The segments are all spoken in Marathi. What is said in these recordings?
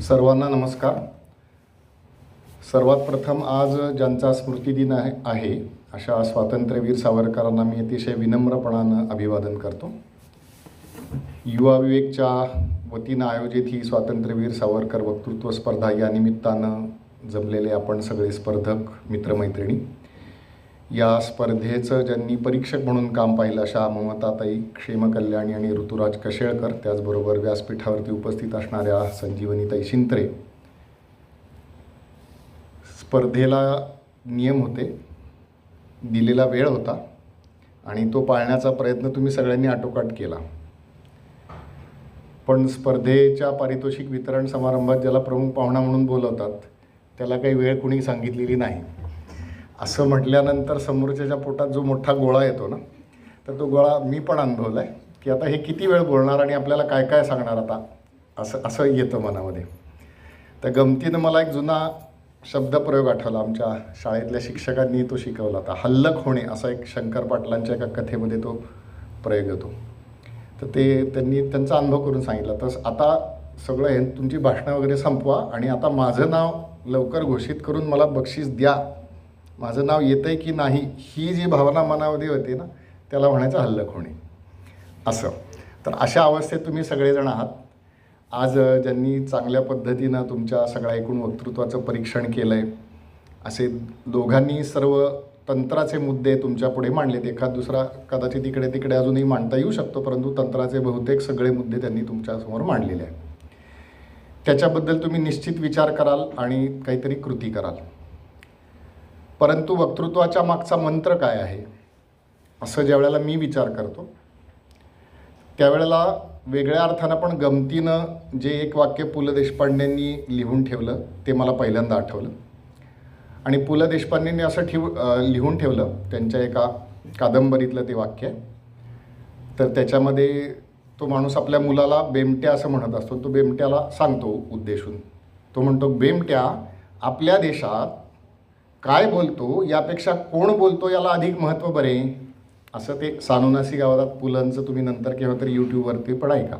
सर्वांना नमस्कार. सर्वात प्रथम आज ज्यांचा स्मृतिदिन आहे आहे अशा स्वातंत्र्यवीर सावरकरांना मी अतिशय विनम्रपणानं अभिवादन करतो. युवा विवेकच्या वतीनं आयोजित ही स्वातंत्र्यवीर सावरकर वक्तृत्व स्पर्धा या निमित्तानं जमलेले आपण सगळे स्पर्धक मित्रमैत्रिणी या स्पर्धेचं ज्यांनी परीक्षक म्हणून काम पाहिलं अशा ममताताई क्षेमकल्याणी आणि ऋतुराज कशेळकर त्याचबरोबर व्यासपीठावरती उपस्थित असणाऱ्या संजीवनीताई शिंत्रे. स्पर्धेला नियम होते दिलेला वेळ होता आणि तो पाळण्याचा प्रयत्न तुम्ही सगळ्यांनी आटोकाट केला. पण स्पर्धेच्या पारितोषिक वितरण समारंभात ज्याला प्रमुख पाहुणा म्हणून बोलवतात त्याला काही वेळ कुणी सांगितलेली नाही. असं म्हटल्यानंतर समोरच्याच्या पोटात जो मोठा गोळा येतो ना तर तो गोळा मी पण अनुभवला आहे की आता हे किती वेळ बोलणार आणि आपल्याला काय काय सांगणार आता असं असं येतं मनामध्ये. तर गमतीनं मला एक जुना शब्दप्रयोग आठवला आमच्या शाळेतल्या शिक्षकांनी तो शिकवला होता हल्लक होणे असा एक शंकर पाटलांच्या एका कथेमध्ये तो प्रयोग येतो तर ते त्यांनी त्यांचा अनुभव करून सांगितला तर आता सगळं हे तुमची भाषणं वगैरे संपवा आणि आता माझं नाव लवकर घोषित करून मला बक्षीस द्या. माझं नाव येतं आहे की नाही ही जी भावना मनामध्ये होती ना त्याला म्हणायचं हल्लक होणे असं. तर अशा अवस्थेत तुम्ही सगळेजण आहात. आज ज्यांनी चांगल्या पद्धतीनं तुमच्या सगळ्या एकूण वक्तृत्वाचं परीक्षण केलं आहे असे दोघांनी सर्व तंत्राचे मुद्दे तुमच्यापुढे मांडलेत. एखाद दुसरा कदाचित इकडे तिकडे अजूनही मांडता येऊ शकतो परंतु तंत्राचे बहुतेक सगळे मुद्दे त्यांनी तुमच्यासमोर मांडलेले आहेत. त्याच्याबद्दल तुम्ही निश्चित विचार कराल आणि काहीतरी कृती कराल. परंतु वक्तृत्वाच्या मागचा मंत्र काय आहे? असं ज्या वेळेला मी विचार करतो त्यावेळेला वेगळ्या अर्थानं पण गमतीनं जे एक वाक्य पु ल देशपांडेंनी लिहून ठेवलं ते मला पहिल्यांदा आठवलं. आणि पु ल देशपांडेंनी असं ठेव लिहून ठेवलं त्यांच्या एका कादंबरीतलं ते वाक्य. आहे. तर त्याच्यामध्ये तो माणूस आपल्या मुलाला बेमट्या असं म्हणत असतो तो बेमट्याला सांगतो उद्देशून. तो म्हणतो बेमट्या आपल्या देशात काय बोलतो यापेक्षा कोण बोलतो याला अधिक महत्त्व बरे? असं ते सानुनासी गावात पुलांचं तुम्ही नंतर केव्हा तरी यूट्यूबवरती पण ऐका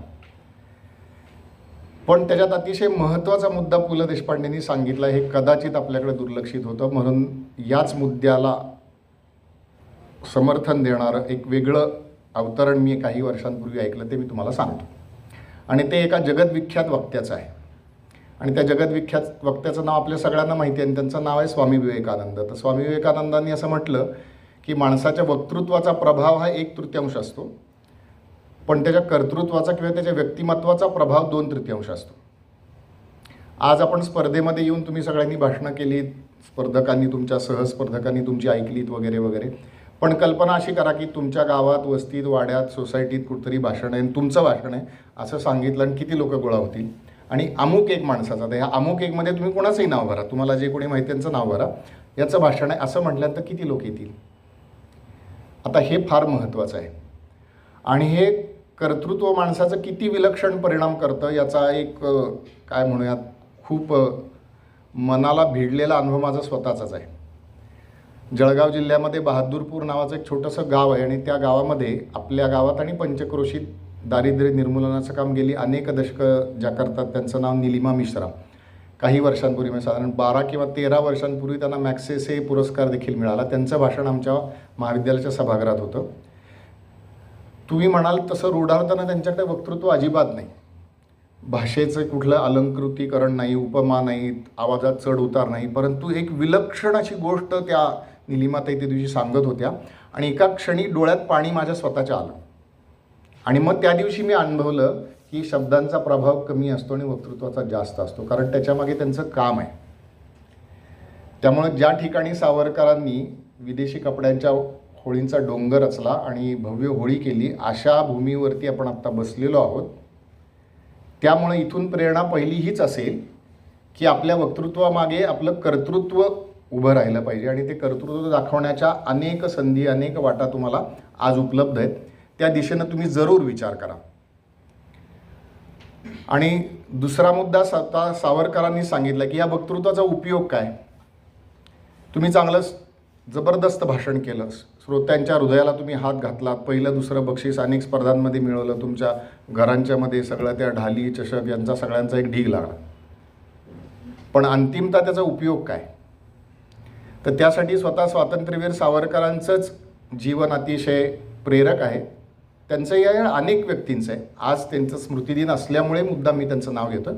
पण त्याच्यात अतिशय महत्त्वाचा मुद्दा पु ल देशपांडेंनी सांगितला हे कदाचित आपल्याकडे दुर्लक्षित होतं. म्हणून याच मुद्द्याला समर्थन देणारं एक वेगळं अवतरण मी काही वर्षांपूर्वी ऐकलं ते मी तुम्हाला सांगतो. आणि ते एका जगदविख्यात वक्त्याचं आहे. आणि त्या जगद्विख्यात वक्त्याचं नाव आपल्या सगळ्यांना माहिती आहे आणि त्यांचं नाव आहे स्वामी विवेकानंद. तर स्वामी विवेकानंदांनी असं म्हटलं की माणसाच्या वक्तृत्वाचा प्रभाव हा एक तृतीयांश असतो पण त्याच्या कर्तृत्वाचा किंवा त्याच्या व्यक्तिमत्वाचा प्रभाव दोन तृतीयांश असतो. आज आपण स्पर्धेमध्ये येऊन तुम्ही सगळ्यांनी भाषणं केली स्पर्धकांनी तुमच्या सहस्पर्धकांनी तुमची ऐकलीत वगैरे वगैरे. पण कल्पना अशी करा की तुमच्या गावात वस्तीत वाड्यात सोसायटीत कुठतरी भाषण आहे आणि तुमचं भाषण आहे असं सांगितलं आणि किती लोक गोळा होतील? आणि अमुक एक माणसाचा. तर ह्या अमुक एकमध्ये तुम्ही कोणाचंही नाव भरा. तुम्हाला जे कोणी माहिती त्यांचं नाव भरा. याचं भाषण आहे. असं म्हटल्यानंतर किती लोक येतील? आता हे फार महत्त्वाचं आहे. आणि हे कर्तृत्व माणसाचं किती विलक्षण परिणाम करतं याचा एक काय म्हणूयात खूप मनाला भिडलेला अनुभव माझा स्वतःचाच आहे. जळगाव जिल्ह्यामध्ये बहादूरपूर नावाचं एक छोटंसं गाव आहे आणि त्या गावामध्ये आपल्या गावात आणि पंचक्रोशीत दारिद्र्य निर्मूलनाचं काम गेली. अनेक दशकं ज्या करतात त्यांचं नाव निलिमा मिश्रा. काही वर्षांपूर्वी म्हणजे साधारण बारा किंवा तेरा वर्षांपूर्वी त्यांना मॅक्सेसे पुरस्कार देखील मिळाला. त्यांचं भाषण आमच्या महाविद्यालयाच्या सभागृहात होतं. तुम्ही म्हणाल तसं रूढार्थानं त्यांच्याकडे वक्तृत्व अजिबात नाही. भाषेचं कुठलं अलंकृतीकरण नाही उपमा नाहीत आवाजात चढ उतार नाही परंतु एक विलक्षण अशी गोष्ट त्या निलिमाताई त्या दिवशी सांगत होत्या. आणि एका क्षणी डोळ्यात पाणी माझ्या स्वतःच्या आलं. आणि मग त्या दिवशी मी अनुभवलं की शब्दांचा प्रभाव कमी असतो आणि वक्तृत्वाचा जास्त असतो. कारण त्याच्यामागे त्यांचं काम आहे. त्यामुळे ज्या ठिकाणी सावरकरांनी विदेशी कपड्यांच्या होळींचा डोंगर रचला आणि भव्य होळी केली अशा भूमीवरती आपण आत्ता बसलेलो आहोत. त्यामुळे इथून प्रेरणा पहिली हीच असेल की आपल्या वक्तृत्वामागे आपलं कर्तृत्व उभं राहिलं पाहिजे आणि ते कर्तृत्व दाखवण्याच्या अनेक संधी अनेक वाटा तुम्हाला आज उपलब्ध आहेत. त्या दिशेनं तुम्ही जरूर विचार करा. आणि दुसरा मुद्दा स्वतः सावरकरांनी सांगितला की या वक्तृत्वाचा उपयोग काय? तुम्ही चांगलं जबरदस्त भाषण केलं. श्रोत्यांच्या हृदयाला तुम्ही हात घातलात पहिलं दुसरं बक्षीस अनेक स्पर्धांमध्ये मिळवलं. तुमच्या घरांच्यामध्ये सगळं त्या ढाली चषक यांचा सगळ्यांचा एक ढीग लागला. पण अंतिमता त्याचा उपयोग काय? तर त्यासाठी स्वतः स्वातंत्र्यवीर सावरकरांचंच जीवन अतिशय प्रेरक आहे. त्यांचं या अनेक व्यक्तींचं आहे. आज त्यांचं स्मृतिदिन असल्यामुळे मुद्दाम मी त्यांचं नाव घेतो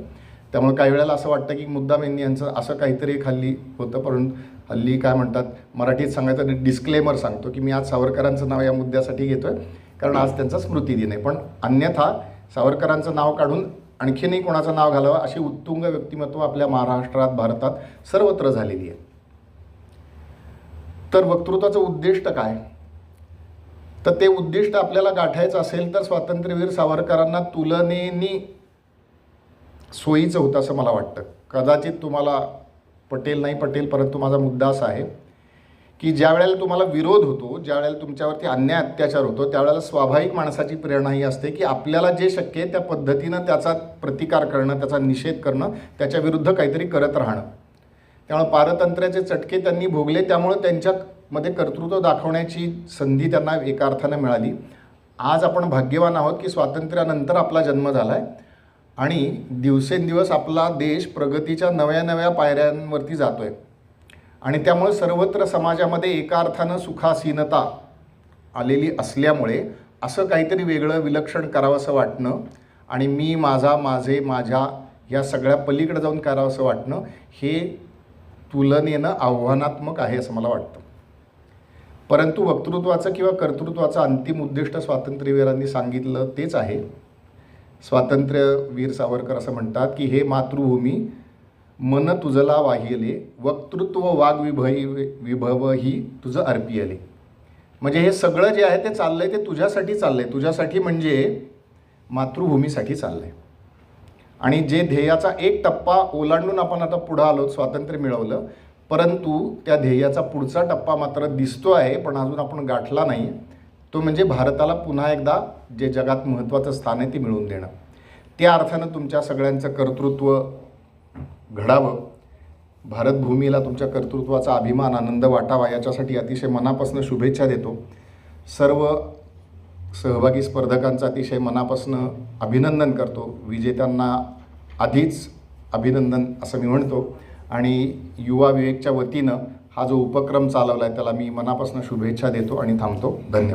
त्यामुळे काही वेळेला असं वाटतं की मुद्दाम यांनी यांचं असं काहीतरी एक हल्ली होतं परंतु हल्ली काय म्हणतात मराठीत सांगायचं डिस्क्लेमर सांगतो की मी आज सावरकरांचं नाव या मुद्द्यासाठी घेतो आहे कारण आज त्यांचा स्मृतिदिन आहे. पण अन्यथा सावरकरांचं नाव काढून आणखीनही कोणाचं नाव घालावं अशी उत्तुंग व्यक्तिमत्व आपल्या महाराष्ट्रात भारतात सर्वत्र झालेली आहे. तर वक्तृत्वाचं उद्दिष्ट काय? तर ते उद्दिष्ट आपल्याला गाठायचं असेल तर स्वातंत्र्यवीर सावरकरांना तुलनेनी सोयीचं होतं असं मला वाटतं. कदाचित तुम्हाला पटेल नाही पटेल परंतु माझा मुद्दा असा आहे की ज्या वेळेला तुम्हाला विरोध होतो ज्या वेळेला तुमच्यावरती अन्याय अत्याचार होतो त्यावेळेला स्वाभाविक माणसाची प्रेरणा ही असते की आपल्याला जे शक्य आहे त्या पद्धतीनं त्याचा प्रतिकार करणं त्याचा निषेध करणं त्याच्या विरुद्ध काहीतरी करत राहणं. त्यामुळे पारतंत्र्याचे चटके त्यांनी भोगले त्यामुळे मध्ये कर्तृत्व दाखवण्याची संधी त्यांना एका अर्थानं मिळाली. आज आपण भाग्यवान आहोत की स्वातंत्र्यानंतर आपला जन्म झाला आहे आणि दिवसेंदिवस आपला देश प्रगतीच्या नव्या नव्या पायऱ्यांवरती जातो आहे आणि त्यामुळे सर्वत्र समाजामध्ये एका अर्थानं सुखासीनता आलेली असल्यामुळे असं काहीतरी वेगळं विलक्षण करावंसं वाटणं आणि मी माझा माझे माझ्या या सगळ्या पलीकडे जाऊन करावंसं वाटणं हे तुलनेनं आव्हानात्मक आहे असं मला वाटतं. परंतु वक्तृत्वाचं किंवा कर्तृत्वाचं अंतिम उद्दिष्ट स्वातंत्र्यवीरांनी सांगितलं तेच आहे. स्वातंत्र्यवीर सावरकर असं म्हणतात की हे मातृभूमी मन तुझला वाहिले वक्तृत्व वाघ विभई विभव ही तुझं अर्पियले. म्हणजे हे सगळं जे आहे ते चाललंय ते तुझ्यासाठी चाललंय. तुझ्यासाठी म्हणजे मातृभूमीसाठी चाललंय. आणि जे ध्येयाचा एक टप्पा ओलांडून आपण आता पुढं आलो स्वातंत्र्य मिळवलं परंतु त्या ध्येयाचा पुढचा टप्पा मात्र दिसतो आहे पण अजून आपण गाठला नाही. तो म्हणजे भारताला पुन्हा एकदा जे जगात महत्त्वाचं स्थान आहे ते मिळवून देणं. त्या अर्थानं तुमच्या सगळ्यांचं कर्तृत्व घडावं. भारतभूमीला तुमच्या कर्तृत्वाचा अभिमान आनंद वाटावा याच्यासाठी अतिशय मनापासून शुभेच्छा देतो. सर्व सहभागी स्पर्धकांचं अतिशय मनापासून अभिनंदन करतो. विजेत्यांना आधीच अभिनंदन असं मी म्हणतो. आणि युवा विवेकच्या वतीनं हा जो उपक्रम चालवला आहे त्याला मी मनापासून शुभेच्छा देतो आणि थांबतो. धन्यवाद.